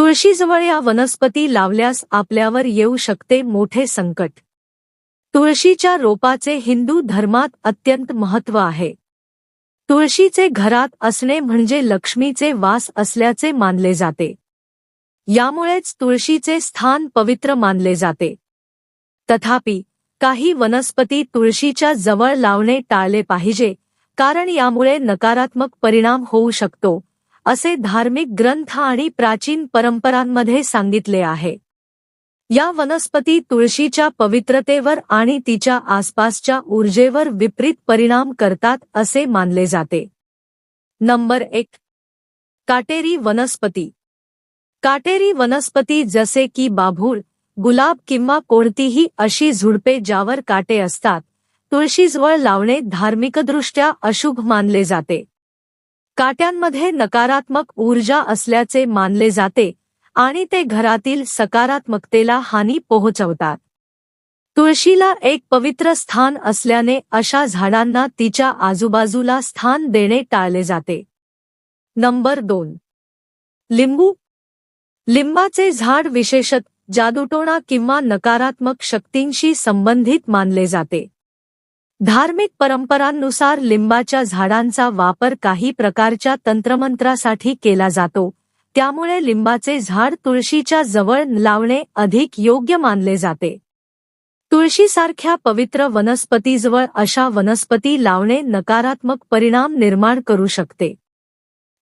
तुळशीजवळ या वनस्पती लावल्यास आपल्यावर येऊ शकते मोठे संकट. तुळशीच्या रोपाचे हिंदू धर्मात अत्यंत महत्त्व आहे. तुळशीचे घरात असणे म्हणजे लक्ष्मीचे वास असल्याचे मानले जाते. यामुळेच तुळशीचे स्थान पवित्र मानले जाते. तथापि काही वनस्पती तुळशीच्या जवळ लावणे टाळले पाहिजे कारण यामुळे नकारात्मक परिणाम होऊ शकतो. असे धार्मिक ग्रंथ आणि प्राचीन परंपरांमध्ये सांगितले आहे. या वनस्पती तुळशीच्या पवित्रतेवर आणि तिच्या आसपासच्या ऊर्जेवर विपरीत परिणाम करतात असे मानले जाते. नंबर एक. काटेरी वनस्पती. काटेरी वनस्पती जसे की बाभूळ गुलाब किंवा कोणतीही अशी झुडपे ज्यावर काटे असतात तुळशीजवळ लावणे धार्मिकदृष्ट्या अशुभ मानले जाते. काट्यांमध्ये नकारात्मक ऊर्जा असल्याचे मानले जाते आणि ते घरातील सकारात्मकतेला हानी पोहोचवतात. तुळशीला एक पवित्र स्थान असल्याने अशा झाडांना तिच्या आजूबाजूला स्थान देणे टाळले जाते. नंबर दोन. लिंबू. लिंबाचे झाड विशेषत जादूटोणा किंवा नकारात्मक शक्तींशी संबंधित मानले जाते. धार्मिक परंपरांनुसार लिंबाच्या झाडांचा वापर काही प्रकारच्या तंत्रमंत्रासाठी केला जातो. त्यामुळे लिंबाचे झाड तुळशीच्या जवळ लावणे अधिक योग्य मानले जाते. तुळशीसारख्या पवित्र वनस्पतीजवळ अशा वनस्पती लावणे नकारात्मक परिणाम निर्माण करू शकते.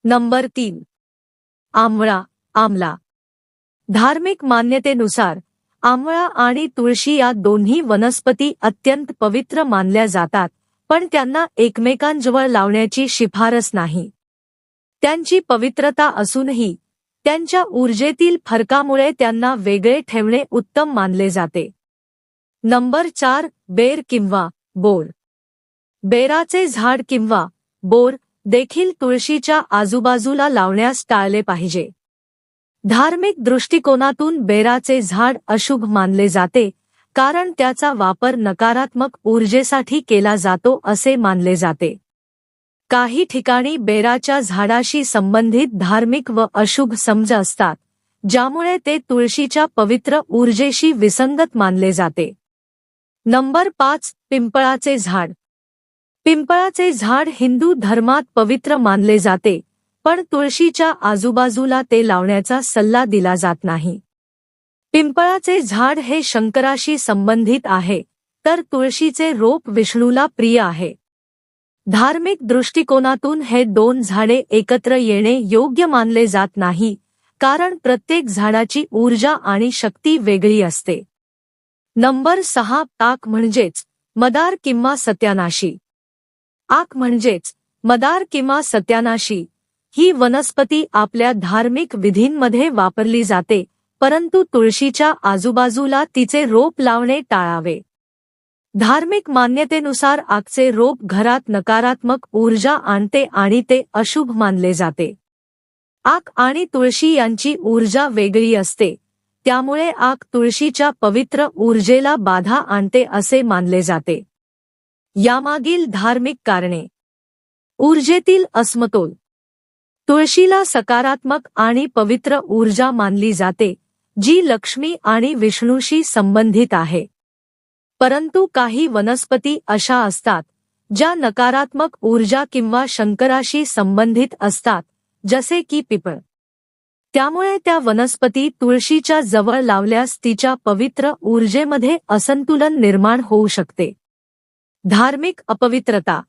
नंबर तीन. आंबळा आमला धार्मिक मान्यतेनुसार आंवळा आणि तुळशी या दोन्ही वनस्पती अत्यंत पवित्र मानल्या जातात पण त्यांना एकमेकांजवळ लावण्याची शिफारस नाही. त्यांची पवित्रता असूनही त्यांच्या ऊर्जेतील फरकामुळे त्यांना वेगळे ठेवणे उत्तम मानले जाते. नंबर चार बेर किंवा बोर. बेराचे झाड किंवा बोर देखील तुळशीच्या आजूबाजूला लावण्यास टाळले पाहिजे. धार्मिक दृष्टिकोनातून बेराचे झाड अशुभ मानले जाते कारण त्याचा वापर नकारात्मक ऊर्जेसाठी केला जातो असे मानले जाते. काही ठिकाणी बेराच्या झाडाशी संबंधित धार्मिक व अशुभ समज असतात ज्यामुळे ते तुळशीच्या पवित्र ऊर्जेशी विसंगत मानले जाते. नंबर पाच पिंपळाचे झाड. पिंपळाचे झाड हिंदू धर्मात पवित्र मानले जाते पण तुळशीच्या आजूबाजूला ते लावण्याचा सल्ला दिला जात नाही. पिंपळाचे झाड हे शंकराशी संबंधित आहे तर तुळशीचे रोप विष्णूला प्रिय आहे. धार्मिक दृष्टिकोनातून हे दोन झाडे एकत्र येणे योग्य मानले जात नाही कारण प्रत्येक झाडाची ऊर्जा आणि शक्ती वेगळी असते. नंबर सहा ताक म्हणजेच मदार किंवा सत्यानाशी. आक म्हणजेच मदार किंवा सत्यानाशी ही वनस्पती आपल्या धार्मिक विधींमध्ये वापरली जाते परंतु तुळशीच्या आजूबाजूला तिचे रोप लावणे टाळावे. धार्मिक मान्यतेनुसार आगचे रोप घरात नकारात्मक ऊर्जा आणते आणि ते अशुभ मानले जाते. आक आणि तुळशी यांची ऊर्जा वेगळी असते त्यामुळे आक तुळशीच्या पवित्र ऊर्जेला बाधा आणते असे मानले जाते. यामागील धार्मिक कारणे. ऊर्जेतील असमतोल. तुळशीला सकारात्मक आणि पवित्र ऊर्जा मानली जाते जी लक्ष्मी आणि विष्णूशी संबंधित आहे. परंतु काही वनस्पती अशा असतात ज्या नकारात्मक ऊर्जा किंवा शंकराशी संबंधित असतात जसे की पिपळ. त्यामुळे त्या वनस्पती तुळशीच्या जवळ लावल्यास तिच्या पवित्र ऊर्जेमध्ये असंतुलन निर्माण होऊ शकते. धार्मिक अपवित्रता.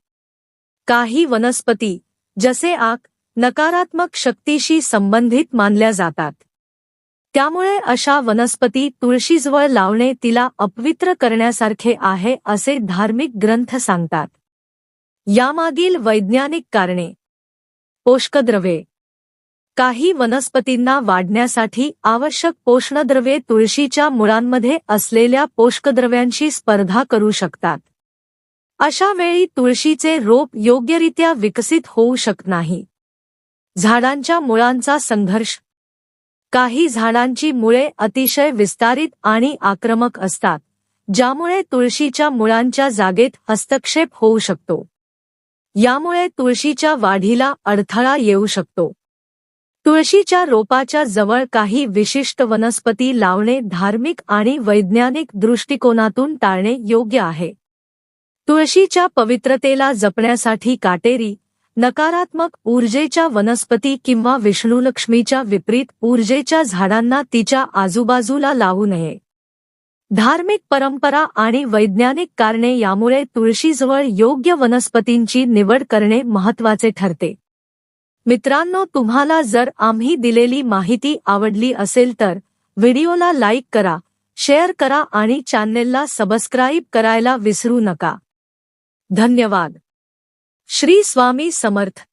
काही वनस्पती जसे आक नकारात्मक शक्तीशी संबंधित मानल्या जातात. त्यामुळे अशा वनस्पती तुळशीजवळ लावणे तिला अपवित्र करण्यासारखे आहे असे धार्मिक ग्रंथ सांगतात. यामागील वैज्ञानिक कारणे. पोषकद्रव्ये. काही वनस्पतींना वाढण्यासाठी आवश्यक पोषणद्रव्ये तुळशीच्या मुळांमध्ये असलेल्या पोषकद्रव्यांशी स्पर्धा करू शकतात. अशा वेळी तुळशीचे रोप योग्यरित्या विकसित होऊ शकत नाही. झाडांच्या मुळांचा संघर्ष. काही झाडांची मुळे अतिशय विस्तारित आणि आक्रमक असतात ज्यामुळे तुळशीच्या मुळांच्या जागेत हस्तक्षेप होऊ शकतो. यामुळे तुळशीच्या वाढीला अडथळा येऊ शकतो. तुळशीच्या रोपाच्या जवळ काही विशिष्ट वनस्पती लावणे धार्मिक आणि वैज्ञानिक दृष्टिकोनातून टाळणे योग्य आहे. तुळशीच्या पवित्रतेला जपण्यासाठी काटेरी नकारात्मक ऊर्जेच्या वनस्पती किंवा विष्णुलक्ष्मीच्या विपरीत ऊर्जेच्या झाडांना तिच्या आजूबाजूला लावू नये. धार्मिक परंपरा आणि वैज्ञानिक कारणे यामुळे तुळशीजवळ योग्य वनस्पतींची निवड करणे महत्त्वाचे ठरते. मित्रांनो तुम्हाला जर आम्ही दिलेली माहिती आवडली असेल तर व्हिडिओला लाईक करा शेअर करा आणि चॅनेलला सबस्क्राईब करायला विसरू नका. धन्यवाद. श्री स्वामी समर्थ.